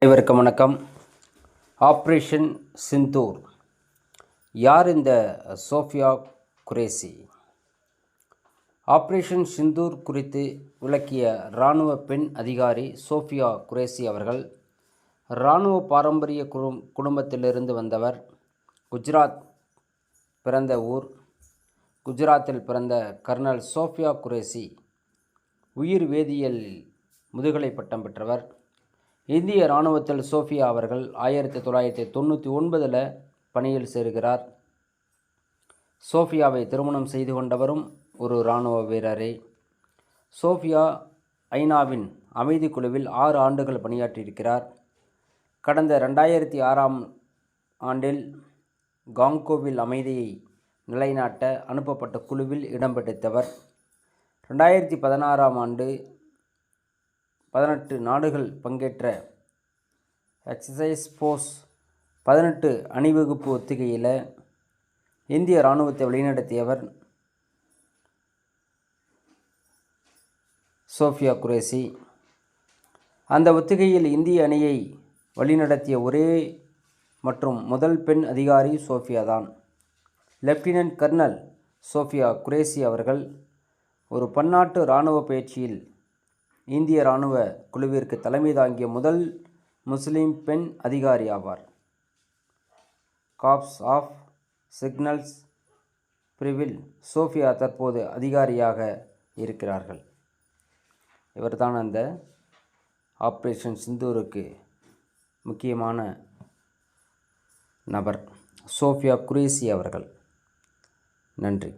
அனைவருக்கும் வணக்கம். ஆப்ரேஷன் சிந்தூர். யார் இந்த சோஃபியா குரேசி? ஆப்ரேஷன் சிந்தூர் குறித்து விளக்கிய இராணுவ பெண் அதிகாரி சோஃபியா குரேசி அவர்கள் இராணுவ பாரம்பரிய குடும் குடும்பத்திலிருந்து வந்தவர் குஜராத் பிறந்த ஊர் குஜராத்தில் பிறந்த கர்னல் சோஃபியா குரேசி. உயிர் வேதியியலில் முதுகலை பட்டம் பெற்றவர். இந்திய இராணுவத்தில் சோஃபியா அவர்கள் ஆயிரத்தி தொள்ளாயிரத்தி தொண்ணூற்றி ஒன்பதில் பணியில் சேர்கிறார். சோஃபியாவை திருமணம் செய்து கொண்டவரும் ஒரு இராணுவ வீரரே. சோஃபியா ஐநாவின் அமைதி குழுவில் ஆறு ஆண்டுகள் பணியாற்றியிருக்கிறார். கடந்த ரெண்டாயிரத்தி ஆறாம் ஆண்டில் காங்கோவில் அமைதியை நிலைநாட்ட அனுப்பப்பட்ட குழுவில் இடம்பிடித்தவர் ரெண்டாயிரத்தி பதினாறாம் ஆண்டு பதினெட்டு நாடுகள் பங்கேற்ற எக்ஸசைஸ் ஃபோர்ஸ் பதினெட்டு அணிவகுப்பு ஒத்திகையில் இந்திய இராணுவத்தை வழிநடத்தியவர் சோஃபியா குரேசி அந்த ஒத்திகையில் இந்திய அணியை வழிநடத்திய ஒரே மற்றும் முதல் பெண் அதிகாரி சோஃபியா தான் லெப்டினன்ட் கர்னல் சோஃபியா குரேசி அவர்கள் ஒரு பன்னாட்டு இராணுவ பயிற்சியில் இந்திய இராணுவ குழுவிற்கு தலைமை தாங்கிய முதல் முஸ்லீம் பெண் அதிகாரி ஆவார். காப்ஸ் ஆஃப் சிக்னல்ஸ் பிரிவில் சோஃபியா தற்போது அதிகாரியாக இருக்கிறார்கள். இவர்தான் அந்த ஆப்ரேஷன் சிந்தூருக்கு முக்கியமான நபர். சோஃபியா குரேசி அவர்கள். நன்றி.